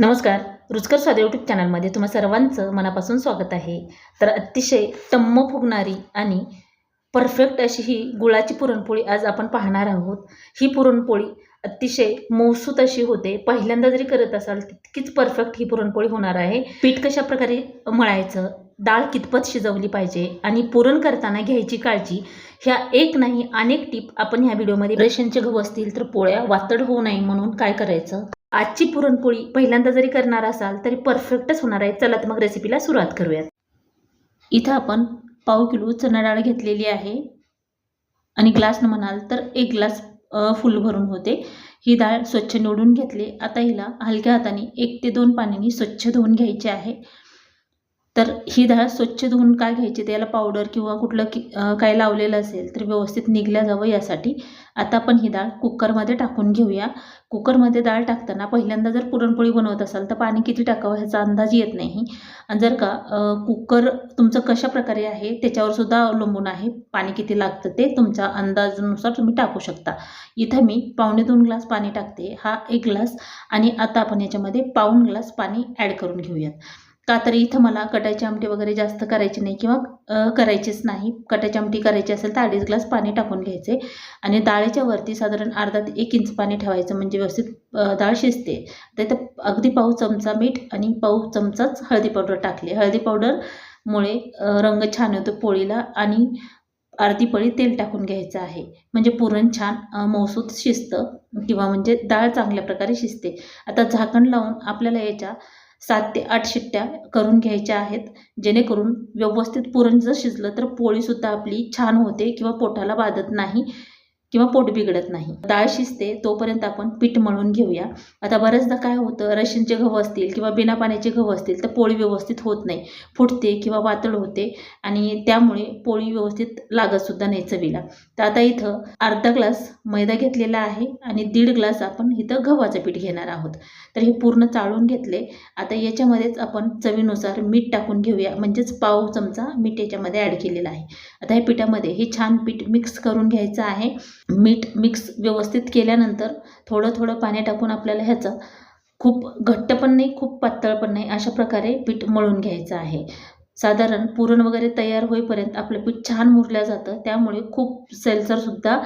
नमस्कार. रुचकर स्वाद यूट्यूब चॅनलमध्ये तुम्हा सर्वांचं मनापासून स्वागत आहे. तर अतिशय टम्म फुगणारी आणि परफेक्ट अशी ही गुळाची पुरणपोळी आज आपण पाहणार आहोत. ही पुरणपोळी अतिशय मौसूत अशी होते. पहिल्यांदा जरी करत असाल तितकीच परफेक्ट ही पुरणपोळी होणार आहे. पीठ कशा प्रकारे मळायचं? डाळ कितपत शिजवली पाहिजे? आणि पुरण करताना घ्यायची काळजी? ह्या एक नाही अनेक टीप आपण ह्या व्हिडिओमध्ये रेशनचे गहू असतील तर पोळ्या वातड होऊ नये म्हणून काय करायचं? आजची पुरणपोळी पहिल्यांदा जरी करणार असाल तरी परफेक्टच होणार आहे. चला तर मग रेसिपीला सुरुवात करूयात. इथं आपण पाव किलो चणा डाळ घेतलेली आहे. आणि ग्लासनं म्हणाल तर एक ग्लास फुल भरून होते. ही डाळ स्वच्छ निवडून घेतली. आता हिला हलक्या हाताने एक ते दोन पाण्याने स्वच्छ धुवून घ्यायची आहे. तर ही डाळ स्वच्छ धुवून काय घ्यायची? त्याला पावडर किंवा कुठलं की काय लावलेलं असेल तर व्यवस्थित निघल्या जावं यासाठी. आता आपण ही डाळ कुकरमध्ये टाकून घेऊया. कुकरमध्ये डाळ टाकताना पहिल्यांदा जर पुरणपोळी बनवत असाल तर पाणी किती टाकावं ह्याचा अंदाज येत नाही. आणि जर का कुकर तुमचं कशा प्रकारे आहे त्याच्यावर सुद्धा अवलंबून आहे. पाणी किती लागतं ते तुमच्या अंदाजानुसार तुम्ही टाकू शकता. इथं मी पावणे दोन ग्लास पाणी टाकते. हा एक ग्लास आणि आता आपण याच्यामध्ये पाऊण ग्लास पाणी ॲड करून घेऊयात. का तर इथं मला कटाची आमटी वगैरे जास्त करायची नाही किंवा करायचीच नाही. कटाची आमटी करायची असेल तर अडीच ग्लास पाणी टाकून घ्यायचे आणि डाळीच्या वरती साधारण अर्धा ते एक इंच पाणी ठेवायचं म्हणजे व्यवस्थित डाळ शिजते. तर इथं अगदी पाऊ चमचा मीठ आणि पाऊ चमचाच हळदी पावडर टाकले. हळदी पावडरमुळे रंग छान येतो पोळीला आणि अर्धी पळी तेल टाकून घ्यायचं आहे. म्हणजे पुरण छान अ, मौसूत शिजतं किंवा म्हणजे डाळ चांगल्या प्रकारे शिजते. आता झाकण लावून आपल्याला याच्या सात ते आठ शिट्ट्या करून घ्यायच्या आहेत. जेणेकरून व्यवस्थित पुरण जर शिजलं तर पोळीसुद्धा आपली छान होते किंवा पोटाला बाधत नाही. किंवा पोट बिघडत नाही. डाळ शिजते तोपर्यंत आपण पीठ मळून घेऊया. आता बऱ्याचदा काय होतं रेशनचे गहू असतील किंवा बिना पाण्याचे गहू असतील तर पोळी व्यवस्थित होत नाही. फुटते किंवा वातळ होते आणि त्यामुळे पोळी व्यवस्थित लागतसुद्धा नाही चवीला. तर आता इथं अर्धा ग्लास मैदा घेतलेला आहे आणि दीड ग्लास आपण इथं गव्हाचं पीठ घेणार आहोत. तर हे पूर्ण चाळून घेतले. आता याच्यामध्येच आपण चवीनुसार मीठ टाकून घेऊया. म्हणजेच पाव चमचा मीठ याच्यामध्ये ॲड केलेला आहे. आता ह्या पिठामध्ये हे छान पीठ मिक्स करून घ्यायचं आहे. मीठ मिक्स व्यवस्थित केल्यानंतर थोडं थोडं पाणी टाकून आपल्याला ह्याचं खूप घट्ट पण नाही खूप पातळ पण नाही अशा प्रकारे पीठ मळून घ्यायचं आहे. साधारण पुरण वगैरे तयार होईपर्यंत आपलं पीठ छान मुरलं जातं त्यामुळे खूप सैलसरसुद्धा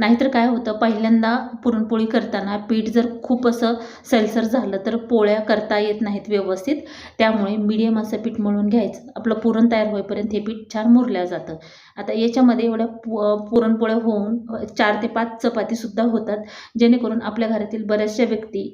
नाहीतर काय होतं पहिल्यांदा पुरणपोळी करताना पीठ जर खूप असं सैलसर झालं तर पोळ्या करता येत नाहीत व्यवस्थित. त्यामुळे मिडियम असं पीठ मळून घ्यायचं. आपलं पुरण तयार होईपर्यंत हे पीठ छान मुरलं जातं. आता याच्यामध्ये एवढ्या पु पुरणपोळ्या होऊन चार ते पाच चपातीसुद्धा होतात जेणेकरून आपल्या घरातील बऱ्याचशा व्यक्ती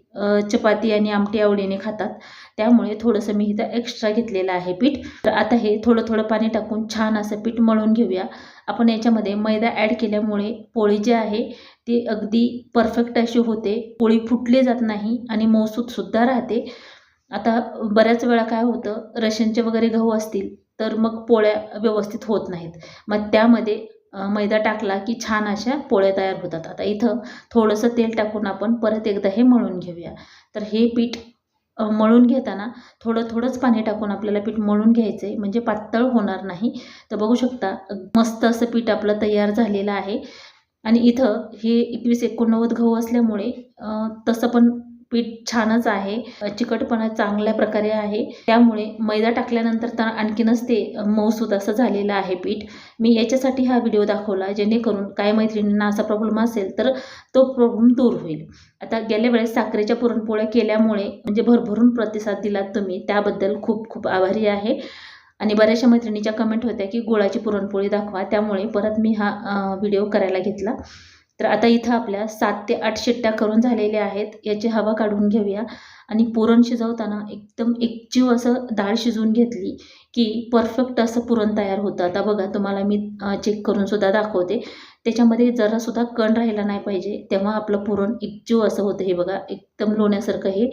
चपाती आणि आमटी आवडीने खातात. त्यामुळे थोडंसं मी इथं एक्स्ट्रा घेतलेलं आहे पीठ. तर आता हे थोडं थोडं पाणी टाकून छान असं पीठ मळून घेऊया. आपण याच्यामध्ये मैदा ॲड केल्यामुळे पोळी जी आहे ती अगदी परफेक्ट अशी होते. पोळी फुटली जात नाही आणि मौसूदसुद्धा राहते. आता बऱ्याच वेळा काय होतं रशनचे वगैरे गहू असतील तर मग पोळ्या व्यवस्थित होत नाहीत. मग त्यामध्ये मैदा टाकला की छान अशा पोळ्या तयार होतात. आता इथं थोडंसं तेल टाकून आपण परत एकदा हे मळून घेऊया. तर हे पीठ मळून घेताना थोडं थोडंच पाणी टाकून आपल्याला पीठ मळून घ्यायचं आहे म्हणजे पातळ होणार नाही. तर बघू शकता मस्त असं पीठ आपलं तयार झालेलं आहे. आणि इथं हे एकवीस एकोणनव्वद गहू असल्यामुळे तसं पण पीठ छानच आहे. चिकटपणा चांगल्या प्रकारे आहे. त्यामुळे मैदा टाकल्यानंतर तर आणखीनच ते मऊसूद असं झालेलं आहे पीठ. मी याच्यासाठी हा व्हिडिओ दाखवला जेणेकरून काय मैत्रिणींना असा प्रॉब्लेम असेल तर तो प्रॉब्लेम दूर होईल. आता गेल्या वेळेस साखरेच्या पुरणपोळ्या केल्यामुळे म्हणजे भरभरून प्रतिसाद दिलात तुम्ही त्याबद्दल खूप खूप आभारी आहे. आणि बऱ्याचशा मैत्रिणीच्या कमेंट होत्या की गुळाची पुरणपोळी दाखवा त्यामुळे परत मी हा व्हिडिओ करायला घेतला. तर आता इथं आपल्या सात ते आठ शिट्ट्या करून झालेल्या आहेत. याची हवा काढून घेऊया. आणि पुरण शिजवताना एकदम एकजीव असं डाळ शिजवून घेतली की परफेक्ट असं पुरण तयार होतं. आता बघा तुम्हाला मी चेक करून सुद्धा दाखवते. त्याच्यामध्ये जरासुद्धा कण राहिला नाही पाहिजे तेव्हा आपलं पुरण एकजीव असं होतं. हे बघा एकदम लोण्यासारखं हे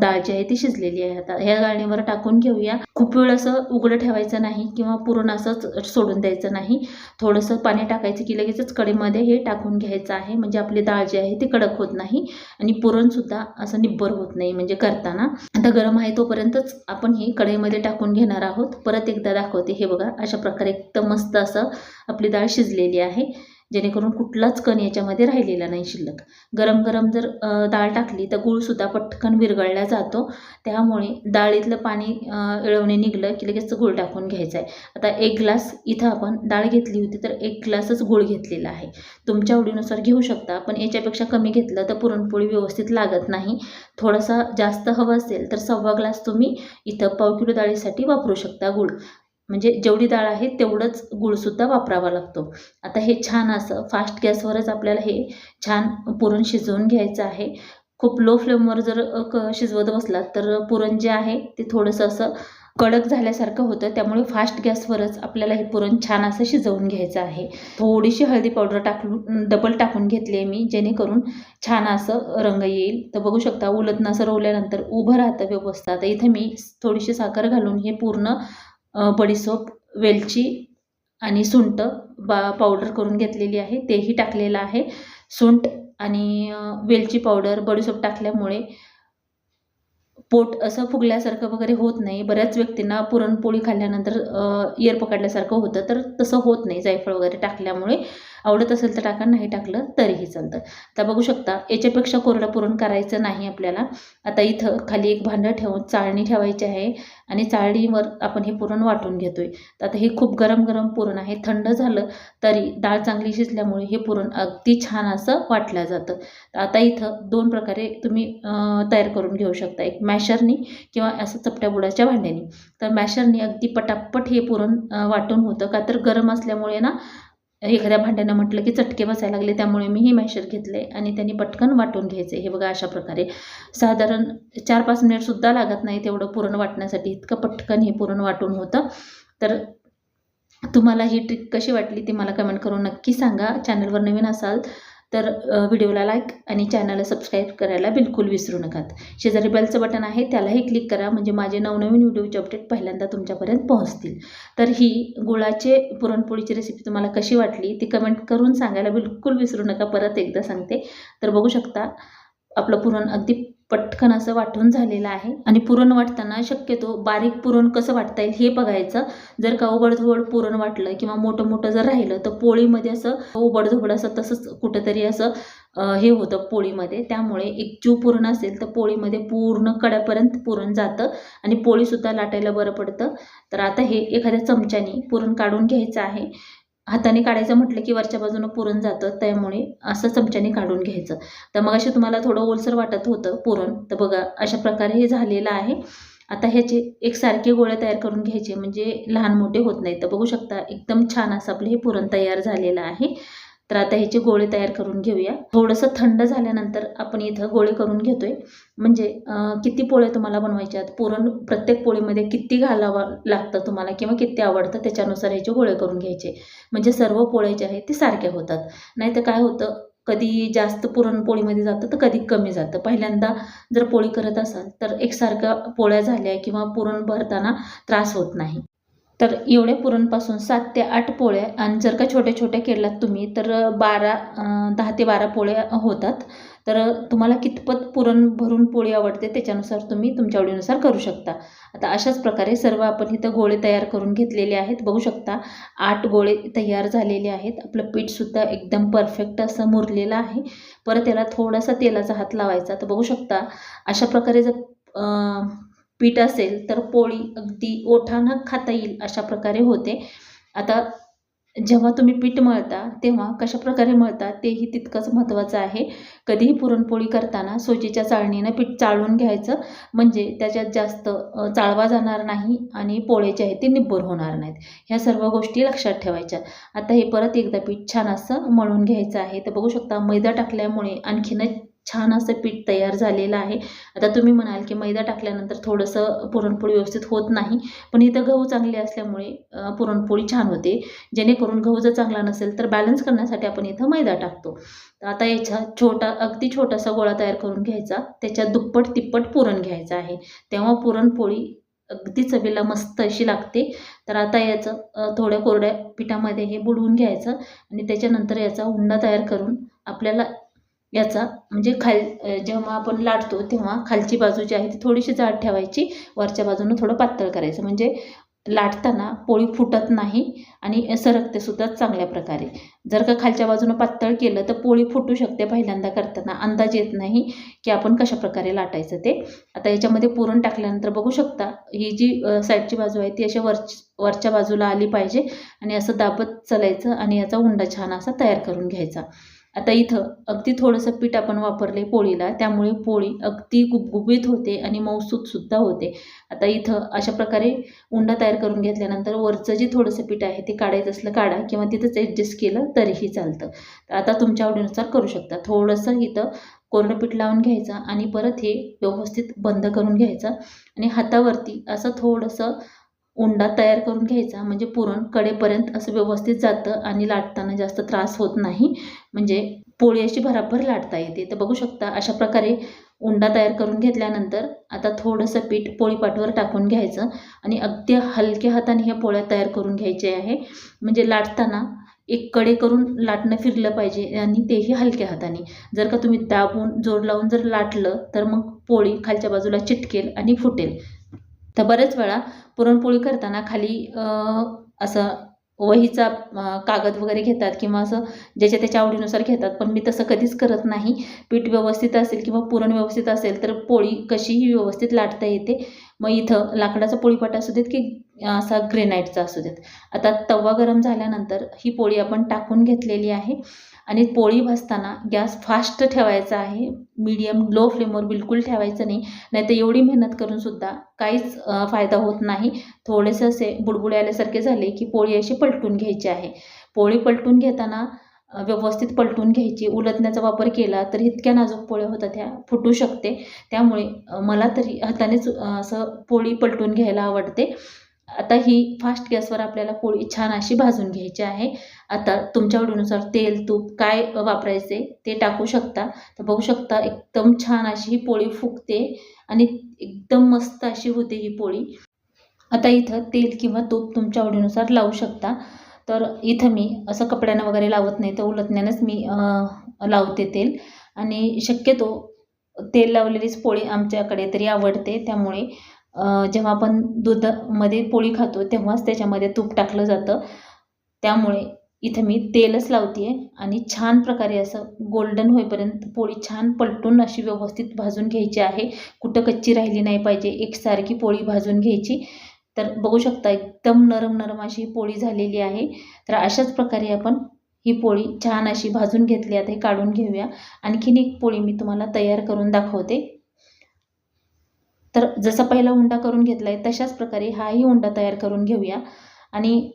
डाळ जी आहे ती शिजलेली आहे आता. ह्या गाळणीवर टाकून घेऊया. खूप वेळ असं उघडं ठेवायचं नाही किंवा पुरण असंच सोडून द्यायचं नाही. थोडंसं पाणी टाकायचं की लगेचच कडेमध्ये हे टाकून घ्यायचं आहे. म्हणजे आपली डाळ जी आहे ती कडक होत नाही आणि पुरणसुद्धा असं निब्बर होत नाही. म्हणजे करताना. आता गरम आहे तोपर्यंतच आपण हे कढईमध्ये टाकून घेणार आहोत. परत एकदा दाखवते. हे बघा अशा प्रकारे एकदम मस्त असं आपली डाळ शिजलेली आहे. जेणेकरून कुठलाच कण याच्यामध्ये राहिलेला नाही शिल्लक. गरम गरम जर डाळ टाकली तर गूळसुद्धा पटकन विरघळला जातो. त्यामुळे डाळीतलं पाणी इळवणे निघलं की लगेच गूळ टाकून घ्यायचं आहे आता एक ग्लास इथं आपण डाळ घेतली होती तर एक ग्लासच गूळ घेतलेला आहे. तुमच्या आवडीनुसार घेऊ शकता पण याच्यापेक्षा कमी घेतलं तर पुरणपोळी व्यवस्थित लागत नाही. थोडासा जास्त हवं असेल तर सव्वा ग्लास तुम्ही इथं पाव किलो डाळीसाठी वापरू शकता गूळ. म्हणजे जेवढी डाळ आहे तेवढंच गूळसुद्धा वापरावा लागतो. आता हे छान असं फास्ट गॅसवरच आपल्याला हे छान पुरण शिजवून घ्यायचं आहे. खूप लो फ्लेमवर जर क शिजवत बसलात तर पुरण जे आहे ते थोडंसं असं कडक झाल्यासारखं होतं. त्यामुळे फास्ट गॅसवरच आपल्याला हे पुरण छान असं शिजवून घ्यायचं आहे. थोडीशी हळदी पावडर टाकून डबल टाकून घेतली आहे मी जेणेकरून छान असं रंग येईल. तर बघू शकता उलटनं असं रोवल्यानंतर उभं राहतं व्यवस्था तर इथे मी थोडीशी साखर घालून हे पूर्ण बडीसोप वेलची आणि सुंठ बा पावडर करून घेतलेली आहे. तेही टाकलेलं आहे. सुंठ आणि वेलची पावडर बडीसोप टाकल्यामुळे पोट असं फुगल्यासारखं वगैरे होत नाही. बऱ्याच व्यक्तींना पुरणपोळी खाल्ल्यानंतर एअर पकडल्यासारखं होतं तर तसं होत नाही जायफळ वगैरे टाकल्यामुळे. आवडत असेल तर टाका नाही टाकलं तरीही चालतं. आता बघू शकता याच्यापेक्षा कोरडं पुरण करायचं नाही आपल्याला. आता इथं खाली एक भांडं ठेवून चाळणी ठेवायची आहे आणि चाळणीवर आपण हे पुरण वाटून घेतोय. आहे आता हे खूप गरम गरम पुरण आहे थंड झालं तरी डाळ चांगली शिजल्यामुळे हे पुरण अगदी छान असं वाटलं जातं. आता इथं दोन प्रकारे तुम्ही तयार करून घेऊ शकता. एक मॅशरनी किंवा असं चपट्या बुडाच्या भांड्यानी. तर मॅशरनी अगदी पटापट हे पुरण वाटून होतं. का तर गरम असल्यामुळे ना एखाद्या भांड्यानं म्हटलं की चटके बसायला लागले त्यामुळे मी हे मॅशर घेतले आणि त्यांनी पटकन वाटून घ्यायचे. हे बघा अशा प्रकारे. साधारण चार पाच मिनिटसुद्धा लागत नाही तेवढं पुरण वाटण्यासाठी. इतकं पटकन हे पुरण वाटून होतं. तर तुम्हाला ही ट्रिक कशी वाटली ती मला कमेंट करून नक्की सांगा. चॅनलवर नवीन असाल तर व्हिडिओला लाईक आणि चॅनलला सबस्क्राईब करायला बिलकुल विसरू नका शेजारी बेलचं बटन आहे त्यालाही क्लिक करा म्हणजे माझे नवनवीन व्हिडिओचे अपडेट पहिल्यांदा तुमच्यापर्यंत पोहोचतील. तर ही गुळाचे पुरणपोळीची रेसिपी तुम्हाला कशी वाटली ती कमेंट करून सांगायला बिलकुल विसरू नका परत एकदा सांगते. तर बघू शकता आपलं पुरण अगदी पटकन असं वाटून झालेलं आहे. आणि पुरण वाटताना शक्यतो बारीक पुरण कसं वाटता येईल हे बघायचं. जर का उबडधोबड पुरण वाटलं किंवा मोठं मोठं जर राहिलं तर पोळीमध्ये असं उबडधोबड असं तसंच कुठंतरी असं हे होतं पोळीमध्ये. त्यामुळे एक जीव पुरण असेल तर पोळीमध्ये पूर्ण कड्यापर्यंत पुरण जातं आणि पोळीसुद्धा लाटायला बरं पडतं. तर आता हे एखाद्या चमच्याने पुरण काढून घ्यायचं आहे. हाताने काढायचं म्हटलं की वरच्या बाजूनं पुरण जातं त्यामुळे असं चमच्याने काढून घ्यायचं. तर मग असे तुम्हाला थोडं ओलसर वाटत होतं पुरण तर बघा अशा प्रकारे हे झालेलं आहे. आता ह्याचे एकसारखे गोळे तयार करून घ्यायचे म्हणजे लहान मोठे होत नाही तर बघू शकता एकदम छान असं आपलं हे पुरण तयार झालेलं आहे. तर आता ह्याचे गोळे तयार करून घेऊया. थोडंसं थंड झाल्यानंतर आपण इथं गोळे करून घेतोय. म्हणजे किती पोळे तुम्हाला बनवायचे आहेत? पुरण प्रत्येक पोळीमध्ये किती घालावं लागतं तुम्हाला किंवा किती आवडतं त्याच्यानुसार ह्याचे गोळे करून घ्यायचे. म्हणजे सर्व पोळे जे आहेत ते सारखे होतात. नाहीतर काय होतं कधी जास्त पुरणपोळीमध्ये जातं तर कधी कमी जातं. पहिल्यांदा जर पोळी करत असाल तर एकसारख्या पोळ्या झाल्या किंवा पुरण भरताना त्रास होत नाही. तर एवढ्या पुरणपासून सात ते आठ पोळ्या आणि जर का छोट्या छोट्या केल्यात तुम्ही तर बारा दहा ते बारा पोळ्या होतात. तर तुम्हाला कितपत पुरण भरून पोळी आवडते त्याच्यानुसार तुम्ही तुमच्या आवडीनुसार करू शकता. आता अशाच प्रकारे सर्व आपण इथं गोळे तयार करून घेतलेले आहेत. बघू शकता आठ गोळे तयार झालेले आहेत. आपलं पीठसुद्धा एकदम परफेक्ट असं मुरलेलं आहे. परत याला थोडासा तेलाचा हात लावायचा. तर बघू शकता अशा प्रकारे जर पीठ असेल तर पोळी अगदी ओठानं खाता येईल अशा प्रकारे होते. आता जेव्हा तुम्ही पीठ मळता तेव्हा कशा प्रकारे मळता तेही तितकंच महत्त्वाचं आहे. कधीही पुरणपोळी करताना सोजीच्या चाळणीनं पीठ चाळून घ्यायचं. म्हणजे त्याच्यात जास्त चाळवा जाणार नाही आणि पोळे जे आहेत ते निब्बर होणार नाहीत. ह्या सर्व गोष्टी लक्षात ठेवायच्या. आता हे परत एकदा पीठ छान असं मळून घ्यायचं आहे. तर बघू शकता मैदा टाकल्यामुळे आणखीनच छान असं पीठ तयार झालेलं आहे. आता तुम्ही म्हणाल की मैदा टाकल्यानंतर थोडंसं पुरणपोळी व्यवस्थित होत नाही पण इथं गहू चांगले असल्यामुळे पुरणपोळी छान होते. जेणेकरून गहू जर चांगला नसेल तर बॅलन्स करण्यासाठी आपण इथं मैदा टाकतो. आता याचा छोटा अगदी छोटासा गोळा तयार करून घ्यायचा. त्याच्यात दुप्पट तिप्पट पुरण घ्यायचं आहे. तेव्हा पुरणपोळी अगदी चवीला मस्त अशी लागते. तर आता याचं थोड्या कोरड्या पिठामध्ये हे बुडवून घ्यायचं आणि त्याच्यानंतर याचा हुंडा तयार करून आपल्याला याचा म्हणजे खाल जेव्हा आपण लाटतो तेव्हा खालची बाजू जी आहे ती थोडीशी जाड ठेवायची. वरच्या बाजूनं थोडं पातळ करायचं. म्हणजे लाटताना पोळी फुटत नाही आणि सरकते सुद्धा चांगल्या प्रकारे. जर का खालच्या बाजूनं पातळ केलं तर पोळी फुटू शकते पहिल्यांदा करताना. अंदाज येत नाही की आपण कशा प्रकारे लाटायचं ते. आता याच्यामध्ये पुरण टाकल्यानंतर बघू शकता ही जी साईडची बाजू आहे ती अशा वरच वरच्या बाजूला आली पाहिजे आणि असं दाबत चालायचं आणि याचा उंडा छान असा तयार करून घ्यायचा. आता इथं अगदी थोडंसं पीठ आपण वापरले पोळीला त्यामुळे पोळी अगदी गुबगुबीत होते आणि मऊसूतसुद्धा होते. आता इथं अशा प्रकारे उंडा तयार करून घेतल्यानंतर वरचं जे थोडंसं पीठ आहे ते काढायचं असलं काढा किंवा तिथंच ॲडजस्ट केलं तरीही चालतं. तर आता तुमच्या आवडीनुसार करू शकता. थोडंसं इथं कोरडं पीठ लावून घ्यायचं आणि परत हे व्यवस्थित बंद करून घ्यायचं आणि हातावरती असं थोडंसं उंडा तयार करून घ्यायचा. म्हणजे पुरण कडेपर्यंत असं व्यवस्थित जातं आणि लाटताना जास्त त्रास होत नाही. म्हणजे पोळी अशी भराभर लाटता येते. तर बघू शकता अशा प्रकारे उंडा तयार करून घेतल्यानंतर आता थोडंसं पीठ पोळीपाटवर टाकून घ्यायचं आणि अगदी हलक्या हाताने ह्या पोळ्या तयार करून घ्यायच्या आहे. म्हणजे लाटताना एक कडे करून लाटणं फिरलं पाहिजे आणि तेही हलक्या हाताने. जर का तुम्ही दाबून जोड लावून जर लाटलं तर मग पोळी खालच्या बाजूला चिटकेल आणि फुटेल. तर बरेच वेळा पुरणपोळी करताना खाली असं वहीचा कागद वगैरे घेतात किंवा असं ज्याच्या त्याच्या आवडीनुसार घेतात. पण मी तसं कधीच करत नाही. पीठ व्यवस्थित असेल किंवा पुरण व्यवस्थित असेल तर पोळी कशीही व्यवस्थित लाटता येते. मग इथं लाकडाचा पोळीपाटा असू देत की असा ग्रेनाईटचा असू देत. आता तवा गरम झाल्यानंतर ही पोळी आपण टाकून घेतलेली आहे. आणि पोळी भाजताना गॅस फास्ट ठेवायचा आहे. मीडियम लो फ्लेमवर बिलकुल ठेवायचं नाही. नाहीतर एवढी मेहनत करूनसुद्धा काहीच फायदा होत नाही. थोडेसे असे बुडबुडे आल्यासारखे झाले की पोळी अशी पलटून घ्यायची आहे. पोळी पलटून घेताना व्यवस्थित पलटून घ्यायची. उलटण्याचा वापर केला तर इतक्या नाजूक पोळ्या होतात त्या फुटू शकते. त्यामुळे मला तरी हातानेच असं पोळी पलटून घ्यायला आवडते. आता ही फास्ट गॅसवर आपल्याला पोळी छान अशी भाजून घ्यायची आहे. आता तुमच्या आवडीनुसार तेल तूप काय वापरायचे ते टाकू शकता. तर बघू शकता एकदम छान अशी ही पोळी फुगते आणि एकदम मस्त अशी होते ही पोळी. आता इथं तेल किंवा तूप तुमच्या आवडीनुसार लावू शकता. तर इथं मी असं कपड्यानं वगैरे लावत नाही तर उलटण्यानंच मी लावते तेल. आणि शक्यतो तेल लावलेलीच पोळी आमच्याकडे तरी आवडते त्यामुळे जेव्हा आपण दुधामध्ये पोळी खातो तेव्हाच त्याच्यामध्ये तूप टाकलं जातं. त्यामुळे इथं मी तेलच लावते आहे आणि छान प्रकारे असं गोल्डन होईपर्यंत पोळी छान पलटून अशी व्यवस्थित भाजून घ्यायची आहे. कुठं कच्ची राहिली नाही पाहिजे एकसारखी पोळी भाजून घ्यायची. तर बघू शकता एकदम नरम नरम अशी पोळी झालेली आहे. तर अशाच प्रकारे आपण ही पोळी छान अशी भाजून घेतली आता हे काढून घेऊया. आणखीन एक पोळी मी तुम्हाला तयार करून दाखवते. तर जसा पहिला उंडा करून घेतला आहे तशाच प्रकारे हाही उंडा तयार करून घेऊया. आणि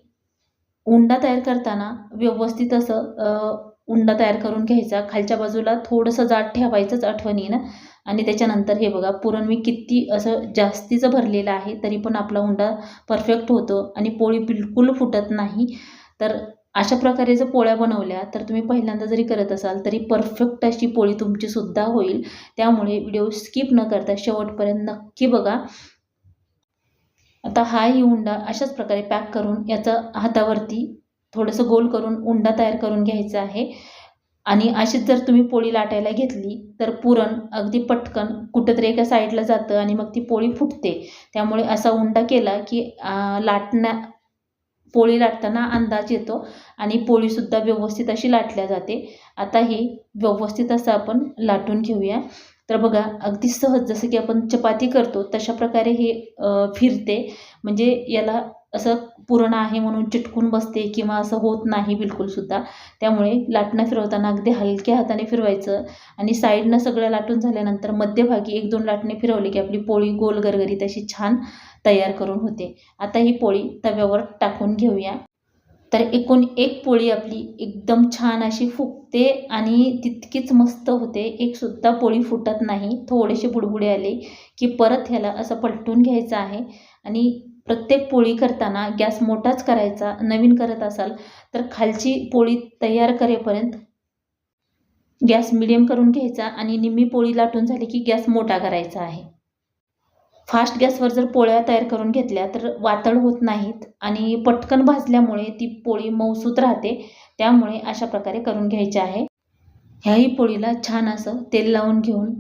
उंडा तयार करताना व्यवस्थित असं उंडा तयार करून घ्यायचा. खालच्या बाजूला थोडंसं जाड ठेवायचंच आठवणीनं. आणि त्याच्यानंतर हे बघा पुरण मी किती असं जास्तीचं भरलेलं आहे तरी पण आपला उंडा परफेक्ट होतो. आणि पोळी बिलकुल फुटत नाही. तर अशा प्रकारे जर पोळ्या बनवल्या तर तुम्ही पहिल्यांदा जरी करत असाल तरी परफेक्ट अशी पोळी तुमचीसुद्धा होईल. त्यामुळे व्हिडिओ स्किप न करता शेवटपर्यंत नक्की बघा. आता हा ही उंडा अशाच प्रकारे पॅक करून याचा हातावरती थोडंसं गोल करून उंडा तयार करून घ्यायचा आहे. आणि अशीच जर तुम्ही पोळी लाटायला घेतली तर पुरण अगदी पटकन कुठंतरी एका साईडला जातं आणि मग ती पोळी फुटते. त्यामुळे असा उंडा केला की लाटण्या पोळी लाटताना अंदाज येतो आणि पोळीसुद्धा व्यवस्थित अशी लाटल्या जाते. आता ही व्यवस्थित असं आपण लाटून घेऊया. तर बघा अगदी सहज जसं की आपण चपाती करतो तशा प्रकारे हे फिरते. म्हणजे याला असं पुरण आहे म्हणून चिटकून बसते किंवा असं होत नाही बिलकुलसुद्धा. त्यामुळे लाटणं फिरवताना अगदी हलक्या हाताने फिरवायचं आणि साईडनं सगळं लाटून झाल्यानंतर मध्यभागी एक दोन लाटणे फिरवले की आपली पोळी गोल गरगरीत अशी छान तयार करून होते. आता ही पोळी तव्यावर टाकून घेऊया. तर एकूण एक पोळी आपली एकदम छान अशी फुगते आणि तितकीच मस्त होते. एकसुद्धा पोळी फुटत नाही. थोडेसे बुडबुडे आले की परत ह्याला असं पलटून घ्यायचं आहे आणि प्रत्येक पोळी करताना गॅस मोठाच करायचा नवीन करत असाल तर खालची पोळी तयार करेपर्यंत गॅस मिडियम करून घ्यायचा आणि निम्मी पोळी लाटून झाली की गॅस मोठा करायचा आहे. फास्ट गॅसवर जर पोळ्या तयार करून घेतल्या तर वातळ होत नाहीत आणि पटकन भाजल्यामुळे ती पोळी मऊसूत राहते. त्यामुळे अशा प्रकारे करून घ्यायची आहे. ह्याही पोळीला छान असं तेल लावून घेऊन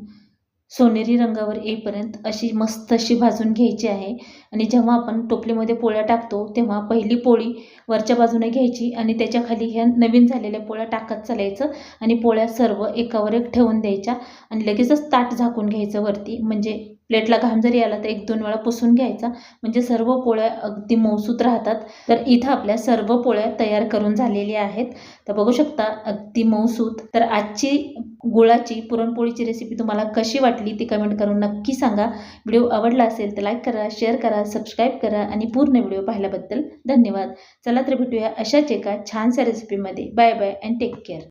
सोनेरी रंगावर येईपर्यंत अशी मस्त अशी भाजून घ्यायची आहे. आणि जेव्हा आपण टोपलीमध्ये पोळ्या टाकतो तेव्हा पहिली पोळी वरच्या बाजूने घ्यायची आणि त्याच्याखाली ह्या नवीन झालेल्या पोळ्या टाकत चालायचं आणि पोळ्या सर्व एकावर एक ठेवून द्यायच्या आणि लगेचच ताट झाकून घ्यायचं वरती. म्हणजे प्लेटला घाम जरी आला तर एक दोन वेळा पुसून घ्यायचा. म्हणजे सर्व पोळ्या अगदी मौसूत राहतात. तर इथं आपल्या सर्व पोळ्या तयार करून झालेल्या आहेत. तर बघू शकता अगदी मौसूत तर आजची गुळाची पुरणपोळीची रेसिपी तुम्हाला कशी वाटली ती कमेंट करून नक्की सांगा. व्हिडिओ आवडला असेल तर लाईक करा शेअर करा सबस्क्राईब करा आणि पूर्ण व्हिडिओ पाहिल्याबद्दल धन्यवाद. चला तर भेटूया अशाच एका छानशा रेसिपीमध्ये bye bye and take care